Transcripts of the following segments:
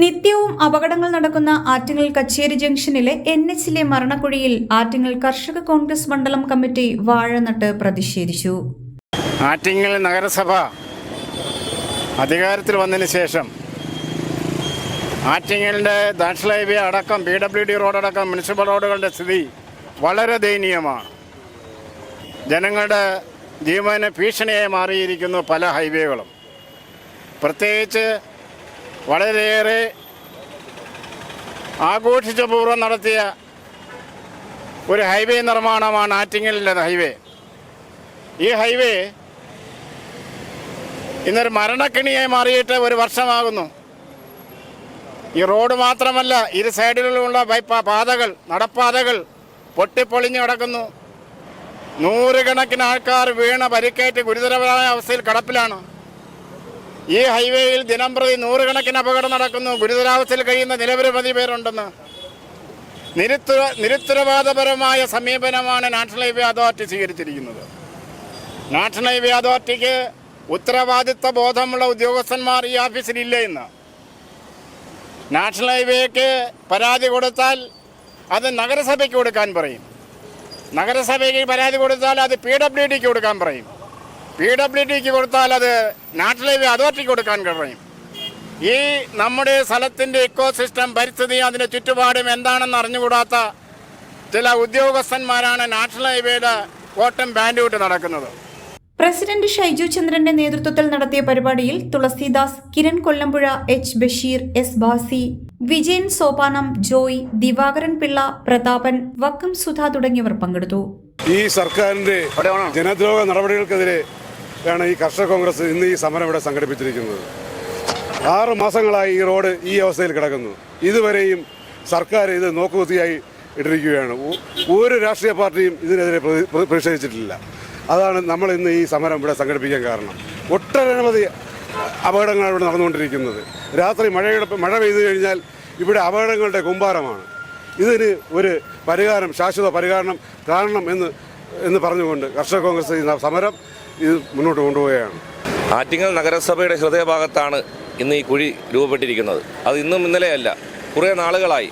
നിത്യവും അപകടങ്ങൾ നടക്കുന്ന ആറ്റിങ്ങൽ കച്ചേരി ജംഗ്ഷനിലെ എൻ എച്ചിലെ മരണക്കുഴിയിൽ ആറ്റിങ്ങൽ കർഷക കോൺഗ്രസ് മണ്ഡലം കമ്മിറ്റി വാഴനട്ട് പ്രതിഷേധിച്ചു. ആറ്റിങ്ങൽ നഗരസഭ അധികാരത്തിൽ വന്നതിന് ശേഷം ആറ്റിങ്ങലിന്റെ നാഷണൽ അടക്കം പി ഡബ്ല്യു ഡി റോഡടക്കം മുനിസിപ്പൽ റോഡുകളുടെ സ്ഥിതി വളരെ ദയനീയമാണ്. ജനങ്ങളുടെ ജീവന് ഭീഷണിയായി മാറിയിരിക്കുന്നു പല ഹൈവേകളും. പ്രത്യേകിച്ച് വളരെയേറെ ആഘോഷിച്ചപൂർവം നടത്തിയ ഒരു ഹൈവേ നിർമ്മാണമാണ് ആറ്റിങ്ങലിന്റെ ഹൈവേ. ഈ ഹൈവേ ഇന്നൊരു മരണക്കിണിയായി മാറിയിട്ട് ഒരു വർഷമാകുന്നു. ഈ റോഡ് മാത്രമല്ല ഇരു സൈഡിലുള്ള ബൈപ്പാ പാതകൾ നടപ്പാതകൾ പൊട്ടിപ്പൊളിഞ്ഞു കിടക്കുന്നു. നൂറുകണക്കിന് ആൾക്കാർ വീണ പരിക്കേറ്റ് ഗുരുതരമായ അവസ്ഥയിൽ കിടപ്പിലാണ്. ഈ ഹൈവേയിൽ ദിനംപ്രതി നൂറുകണക്കിന് അപകടം നടക്കുന്നു. ഗുരുതരാവസ്ഥയിൽ കഴിയുന്ന നിരവധി പേരുണ്ടെന്ന് നിരുത്തര നിരുത്തരവാദപരമായ സമീപനമാണ് നാഷണൽ ഹൈവേ അതോറിറ്റി സ്വീകരിച്ചിരിക്കുന്നത്. നാഷണൽ ഹൈവേ അതോറിറ്റിക്ക് ഉത്തരവാദിത്വ ബോധമുള്ള ഉദ്യോഗസ്ഥന്മാർ ഈ ഓഫീസിലില്ല ഇന്ന് നാഷണൽ ഹൈവേക്ക് പരാതി കൊടുത്താൽ അത് നഗരസഭയ്ക്ക് കൊടുക്കാൻ പറയും. നഗരസഭയ്ക്ക് പരാതി കൊടുത്താൽ അത് പി ഡബ്ല്യു ഡിക്ക് കൊടുക്കാൻ പറയും. പി ഡബ്ല്യു ഡിക്ക് കൊടുത്താൽ അത് നാഷണൽ ഹൈവേ അതോറിറ്റിക്ക് കൊടുക്കാൻ കഴിയും. ഈ നമ്മുടെ സ്ഥലത്തിന്റെ ഇക്കോ സിസ്റ്റം പരിസ്ഥിതി അതിന്റെ ചുറ്റുപാടും എന്താണെന്ന് അറിഞ്ഞുകൂടാത്ത ചില ഉദ്യോഗസ്ഥന്മാരാണ് നാഷണൽ ഹൈവേയുടെ ഓട്ടം ബാൻഡൂട്ട് നടക്കുന്നത്. പ്രസിഡന്റ് ഷൈജു ചന്ദ്രന്റെ നേതൃത്വത്തിൽ നടത്തിയ പരിപാടിയിൽ തുളസീദാസ് കിരൺ കൊല്ലമ്പുഴ എച്ച് ബഷീർ എസ് ബാസി വിജയൻ സോപാനം ജോയ് ദിവാകരൻ പിള്ള പ്രതാപൻ വക്കം സുധ തുടങ്ങിയവർ പങ്കെടുത്തു. ഈ സർക്കാരിന്റെ ജനദ്രോഹ നടപടികൾക്കെതിരെ ആണ് ഈ കർഷക കോൺഗ്രസ് ഇന്ന് ഈ സമരം ഇവിടെ സംഘടിപ്പിച്ചിരിക്കുന്നത്. ആറ് മാസങ്ങളായി ഈ റോഡ് ഈ അവസ്ഥയിൽ കിടക്കുന്നു. ഇതുവരെയും സർക്കാർ ഇത് നോക്കുകുത്തിയായി ഇട്ടിരിക്കുകയാണ്. ഒരു രാഷ്ട്രീയ പാർട്ടിയും ഇതിനെതിരെ പ്രതി- പ്രതി- പ്രതിഷേധിച്ചിട്ടില്ല. അതാണ് നമ്മൾ ഇന്ന് ഈ സമരം ഇവിടെ സംഘടിപ്പിക്കാൻ കാരണം. ഒട്ടനവധി അപകടങ്ങളാണ് ഇവിടെ നടന്നുകൊണ്ടിരിക്കുന്നത്. രാത്രി മഴയുടെ മഴ പെയ്തു കഴിഞ്ഞാൽ ഇവിടെ അപകടങ്ങളുടെ കുമ്പാരമാണ്. ഇതിന് ഒരു പരിഹാരം ശാശ്വത പരിഹാരം കാണണം എന്ന് എന്ന് പറഞ്ഞുകൊണ്ട് കർഷക കോൺഗ്രസ് സമരം ഇത് മുന്നോട്ട് കൊണ്ടുപോവുകയാണ്. ആറ്റിങ്ങൽ നഗരസഭയുടെ ഹൃദയഭാഗത്താണ് ഇന്ന് ഈ കുഴി രൂപപ്പെട്ടിരിക്കുന്നത്. അത് ഇന്നും ഇന്നലെയല്ല കുറേ നാളുകളായി.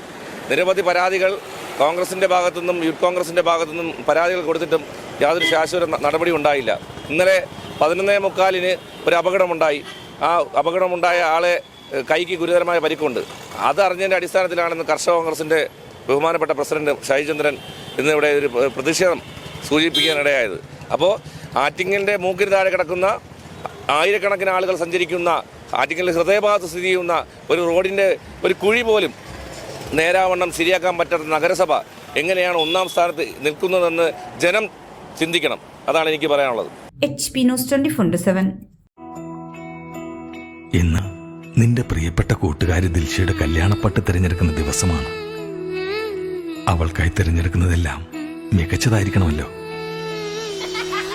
നിരവധി പരാതികൾ കോൺഗ്രസിന്റെ ഭാഗത്തുനിന്നും യൂത്ത് കോൺഗ്രസിന്റെ ഭാഗത്തുനിന്നും പരാതികൾ കൊടുത്തിട്ടും യാതൊരു ശാശ്വത നടപടി ഉണ്ടായില്ല. ഇന്നലെ പതിനൊന്നേ മുക്കാലിന് ഒരു അപകടമുണ്ടായി. ആ അപകടമുണ്ടായ ആളെ കൈക്ക് ഗുരുതരമായ പരിക്കുണ്ട്. അത് അറിഞ്ഞതിന്റെ അടിസ്ഥാനത്തിലാണ് ഇന്ന് കർഷക കോൺഗ്രസിന്റെ ബഹുമാനപ്പെട്ട പ്രസിഡന്റ് ഷൈചന്ദ്രൻ ഇന്നിവിടെ ഒരു പ്ര- പ്രതിഷേധം സൂചിപ്പിക്കാനിടയായത്. അപ്പോൾ ആറ്റിങ്ങലിന്റെ മൂക്കിന് താഴെ കിടക്കുന്ന ആയിരക്കണക്കിന് ആളുകൾ സഞ്ചരിക്കുന്ന ആറ്റിങ്ങലിന്റെ ഹൃദയഭാഗത്ത് സ്ഥിതി ചെയ്യുന്ന ഒരു റോഡിന്റെ ഒരു കുഴി പോലും നേരാവണ്ണം ശരിയാക്കാൻ പറ്റാത്ത നഗരസഭ എങ്ങനെയാണ് ഒന്നാം സ്ഥാനത്ത് നിൽക്കുന്നതെന്ന് ജനം ചിന്തിക്കണം. അതാണ് എനിക്ക് പറയാനുള്ളത്. H P news twenty four seven ഇന്ന് നിന്റെ പ്രിയപ്പെട്ട കൂട്ടുകാരി ദിൽഷയുടെ കല്യാണപ്പട്ട് തിരഞ്ഞെടുക്കുന്ന ദിവസമാണ്. അവൾക്കായി തിരഞ്ഞെടുക്കുന്നതെല്ലാം മികച്ചതായിരിക്കണമല്ലോ.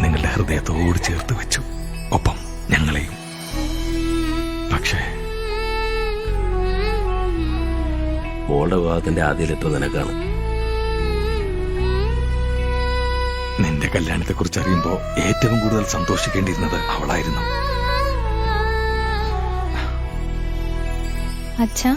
നിങ്ങളുടെ ഹൃദയത്തോട് ചേർത്ത് വെച്ചു. ഒപ്പം ഞങ്ങളെയും. പക്ഷേ മോളുടെ വിവാഹത്തിന്റെ ആദ്യയിലെത്തും നിനക്കാണ്. നിന്റെ കല്യാണത്തെക്കുറിച്ച് അറിയുമ്പോ ഏറ്റവും കൂടുതൽ സന്തോഷിക്കേണ്ടിയിരുന്നത് അവളായിരുന്നു. അച്ഛാ